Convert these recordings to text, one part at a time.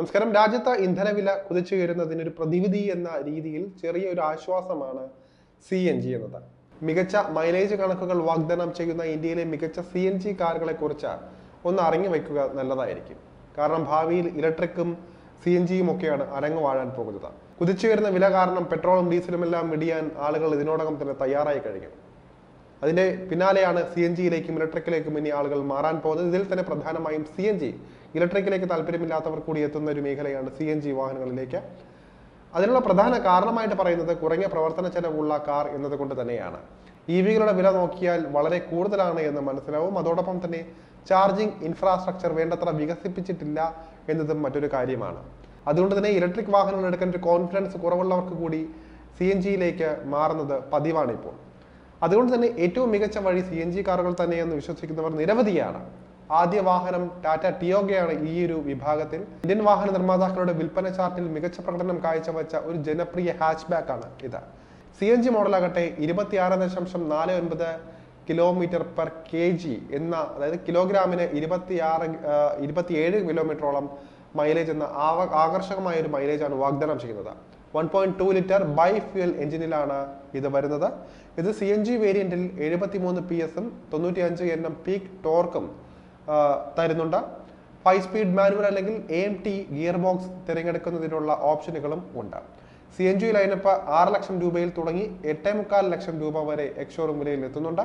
നമസ്കാരം. രാജ്യത്ത് ഇന്ധനവില കുതിച്ചുയരുന്നതിന് ഒരു പ്രതിവിധി എന്ന രീതിയിൽ ചെറിയൊരു ആശ്വാസമാണ് സി എൻ ജി എന്നത്. മികച്ച മൈലേജ് കണക്കുകൾ വാഗ്ദാനം ചെയ്യുന്ന ഇന്ത്യയിലെ മികച്ച സി എൻ ജി കാറുകളെ കുറിച്ച് ഒന്ന് അറിഞ്ഞു വയ്ക്കുക നല്ലതായിരിക്കും. കാരണം ഭാവിയിൽ ഇലക്ട്രിക്കും സി എൻ ജിയും ഒക്കെയാണ് അരങ്ങു വാഴാൻ പോകുന്നത്. കുതിച്ചുയരുന്ന വില കാരണം പെട്രോളും ഡീസലും എല്ലാം ഇടിയാൻ ആളുകൾ ഇതിനോടകം തന്നെ തയ്യാറായി കഴിഞ്ഞു. അതിന്റെ പിന്നാലെയാണ് സി എൻ ജിയിലേക്കും ഇലക്ട്രിക്കിലേക്കും ഇനി ആളുകൾ മാറാൻ പോകുന്നത്. ഇതിൽ തന്നെ പ്രധാനമായും സി എൻ ജി ഇലക്ട്രിക്കിലേക്ക് താല്പര്യമില്ലാത്തവർ കൂടി എത്തുന്ന ഒരു മേഖലയാണ് സി എൻ ജി വാഹനങ്ങളിലേക്ക്. അതിനുള്ള പ്രധാന കാരണമായിട്ട് പറയുന്നത് കുറഞ്ഞ പ്രവർത്തന ചെലവുള്ള കാർ എന്നതുകൊണ്ട് തന്നെയാണ്. ഇ വികളുടെ വില നോക്കിയാൽ വളരെ കൂടുതലാണ് എന്ന് മനസ്സിലാവും. അതോടൊപ്പം തന്നെ ചാർജിംഗ് ഇൻഫ്രാസ്ട്രക്ചർ വേണ്ടത്ര വികസിപ്പിച്ചിട്ടില്ല എന്നതും മറ്റൊരു കാര്യമാണ്. അതുകൊണ്ട് തന്നെ ഇലക്ട്രിക് വാഹനങ്ങൾ എടുക്കാൻ ഒരു കോൺഫിഡൻസ് കുറവുള്ളവർക്ക് കൂടി സി എൻ ജിയിലേക്ക് മാറുന്നത് പതിവാണ് ഇപ്പോൾ. അതുകൊണ്ട് തന്നെ ഏറ്റവും മികച്ച വഴി സി എൻ ജി കാറുകൾ തന്നെയെന്ന് വിശ്വസിക്കുന്നവർ നിരവധിയാണ്. ആദ്യ വാഹനം ടാറ്റ ടിയോഗയാണ് ഈ ഒരു വിഭാഗത്തിൽ. ഇന്ത്യൻ വാഹന നിർമ്മാതാക്കളുടെ വിൽപ്പന ചാർട്ടിൽ മികച്ച പ്രകടനം കാഴ്ചവെച്ച ഒരു ജനപ്രിയ ഹാച്ച്ബാക്ക് ആണ് ഇത്. സി എൻ ജി മോഡലാകട്ടെ ഇരുപത്തിയാറ് ദശാംശം നാല് ഒൻപത് കിലോമീറ്റർ പെർ കെ ജി എന്ന അതായത് കിലോഗ്രാമിന് ഇരുപത്തിയാറ് ഇരുപത്തിയേഴ് കിലോമീറ്ററോളം മൈലേജ് എന്ന ആവ- ആകർഷകമായ ഒരു മൈലേജാണ് വാഗ്ദാനം ചെയ്യുന്നത്. One point two litre bi fuel എഞ്ചിനിലാണ് ഇത് വരുന്നത്. ഇത് സി എൻ ജി വേരിയന്റിൽ എഴുപത്തി മൂന്ന് പി എസും തൊണ്ണൂറ്റി അഞ്ച് എൻ എം പീക്ക് ടോർക്കും തരുന്നുണ്ട്. ഫൈവ് സ്പീഡ് മാനുവൽ അല്ലെങ്കിൽ A M T gear box തിരഞ്ഞെടുക്കുന്നതിനുള്ള ഓപ്ഷനുകളും ഉണ്ട്. സി എൻ ജി ലൈനപ്പ് ആറ് ലക്ഷം രൂപയിൽ തുടങ്ങി എട്ടേ മുക്കാൽ ലക്ഷം രൂപ വരെ എക്സോറും വിലയിൽ എത്തുന്നുണ്ട്.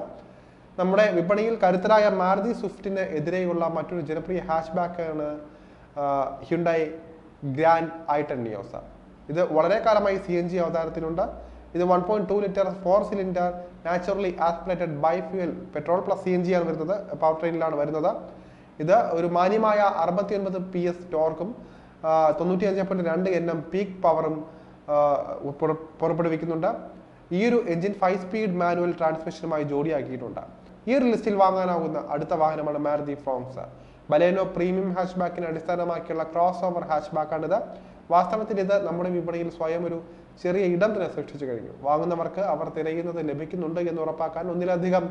നമ്മുടെ വിപണിയിൽ കരുത്തരായ മാരുതി സ്വിഫ്റ്റിന് എതിരെയുള്ള മറ്റൊരു ജനപ്രിയ ഹാഷ് ബാക്കാണ് ഹ്യുണ്ടായി ഗ്രാൻഡ് ഐ നിയോസ ഇത് വളരെ കാലമായി സി എൻ ജി അവതാരത്തിലുണ്ട്. ഇത് one point two litre four cylinder naturally aspirated bi fuel petrol plus C N G ആണ് വരുന്നത് പവർ ട്രെയിനിലാണ് വരുന്നത്. ഇത് ഒരു മാന്യമായ അറുപത്തി ഒൻപത് പി എസ് ടോർക്കും തൊണ്ണൂറ്റി അഞ്ച് പോയിന്റ് രണ്ട് എൻ എം പീക്ക് പവറും പുറപ്പെടുവിക്കുന്നുണ്ട്. ഈ ഒരു എഞ്ചിൻ ഫൈവ് സ്പീഡ് മാനുവൽ ട്രാൻസ്മിഷനുമായി ജോഡിയാക്കിയിട്ടുണ്ട്. ഈ ഒരു ലിസ്റ്റിൽ വാങ്ങാനാകുന്ന അടുത്ത വാഹനമാണ് മാരുതി ഫ്രോംസ്. ബലേനോ പ്രീമിയം ഹാച്ച്ബാക്കിനെ അടിസ്ഥാനമാക്കിയുള്ള ക്രോസ് ഓവർ ഹാച്ച്ബാക്കാണിത് വാസ്തവത്തിൽ ഇത് നമ്മുടെ വിപണിയിൽ സ്വയം ഒരു ചെറിയ ഇടം തന്നെ സൃഷ്ടിച്ചു കഴിഞ്ഞു. വാങ്ങുന്നവർക്ക് അവർ തിരയുന്നത് ലഭിക്കുന്നുണ്ട് എന്ന് ഉറപ്പാക്കാൻ ഒന്നിലധികം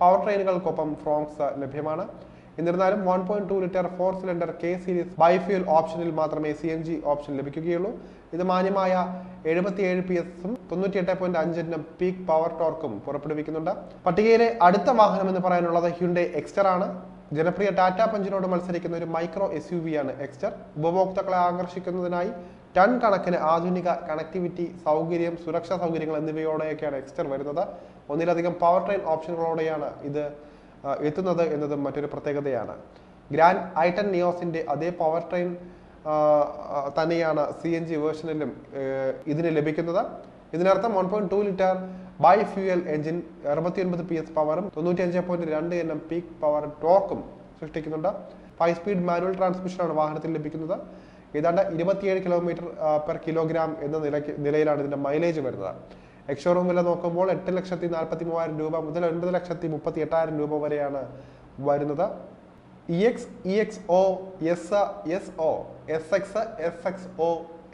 പവർ ട്രെയിനുകൾക്കൊപ്പം ഫ്രോങ്സ് ലഭ്യമാണ്. എന്നിരുന്നാലും one point two litre four cylinder K series bifuel ഓപ്ഷനിൽ മാത്രമേ സി എൻ ജി ഓപ്ഷൻ ലഭിക്കുകയുള്ളൂ. ഇത് മാന്യമായ എഴുപത്തിയേഴ് പി എസും തൊണ്ണൂറ്റി എട്ട് പോയിന്റ് അഞ്ചിനും പീക്ക് പവർ ടോർക്കും പുറപ്പെടുവിക്കുന്നുണ്ട്. പട്ടികയിലെ അടുത്ത വാഹനം എന്ന് പറയാനുള്ളത് ഹ്യുണ്ടെ എക്സ്റ്റർ ആണ്. ജനപ്രിയ ടാറ്റ പഞ്ചിനോട് മത്സരിക്കുന്ന ഒരു മൈക്രോ എസ് യു വി ആണ് എക്സ്റ്റർ ഉപഭോക്താക്കളെ ആകർഷിക്കുന്നതിനായി ടൺ കണക്കിന് ആധുനിക കണക്ടിവിറ്റി സൗകര്യം സുരക്ഷാ സൗകര്യങ്ങൾ എന്നിവയോടെയൊക്കെയാണ് എക്സ്റ്റർ വരുന്നത്. ഒന്നിലധികം പവർ ട്രെയിൻ ഓപ്ഷനുകളോടെയാണ് ഇത് എത്തുന്നത് എന്നതും മറ്റൊരു പ്രത്യേകതയാണ്. ഗ്രാൻഡ് ഐട്ടൺ നിയോസിന്റെ അതേ പവർ ട്രെയിൻ തന്നെയാണ് സി എൻ ജി വേർഷനിലും ഇതിന് ലഭിക്കുന്നത്. ഇതിനർത്ഥം one point two litre bi fuel engine അറുപത്തി ഒൻപത് പി എസ് പവറും തൊണ്ണൂറ്റി അഞ്ച് പോയിന്റ് രണ്ട് എൻ എം പീക്ക് പവർ ടോക്കും സൃഷ്ടിക്കുന്നുണ്ട് ഫൈവ് സ്പീഡ് മാനുവൽ ട്രാൻസ്മിഷനാണ് വാഹനത്തിൽ ലഭിക്കുന്നത്. ഏതാണ്ട് ഇരുപത്തിയേഴ് കിലോമീറ്റർ പെർ കിലോഗ്രാം എന്ന നിലയ്ക്ക് നിലയിലാണ് ഇതിന്റെ മൈലേജ് വരുന്നത്. എക്സോറൂം വില നോക്കുമ്പോൾ എട്ട് ലക്ഷത്തി നാൽപ്പത്തി മൂവായിരം രൂപ മുതൽ ഒൻപത് ലക്ഷത്തി മുപ്പത്തി എട്ടായിരം രൂപ വരെയാണ് വരുന്നത്. E X E X O S S O S X S X O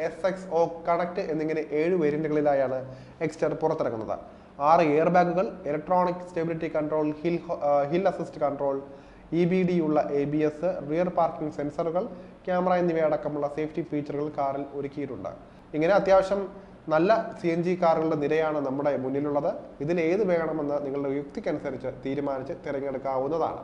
S X O connect എന്നിങ്ങനെ ഏഴ് വേരിയന്റുകളിലായാണ് എക്സ്റ്റർ പുറത്തിറങ്ങുന്നത്. ആറ് എയർ ബാഗുകൾ electronic stability control hill hill assist control E B D ഉള്ള A B S rear parking സെൻസറുകൾ camera എന്നിവയടക്കമുള്ള safety ഫീച്ചറുകൾ കാറിൽ ഒരുക്കിയിട്ടുണ്ട്. ഇങ്ങനെ അത്യാവശ്യം നല്ല സി എൻ ജി കാറുകളുടെ നിരയാണ് നമ്മുടെ മുന്നിലുള്ളത്. ഇതിൽ ഏത് വേണമെന്ന് നിങ്ങളുടെ യുക്തിക്കനുസരിച്ച് തീരുമാനിച്ച് തിരഞ്ഞെടുക്കാവുന്നതാണ്.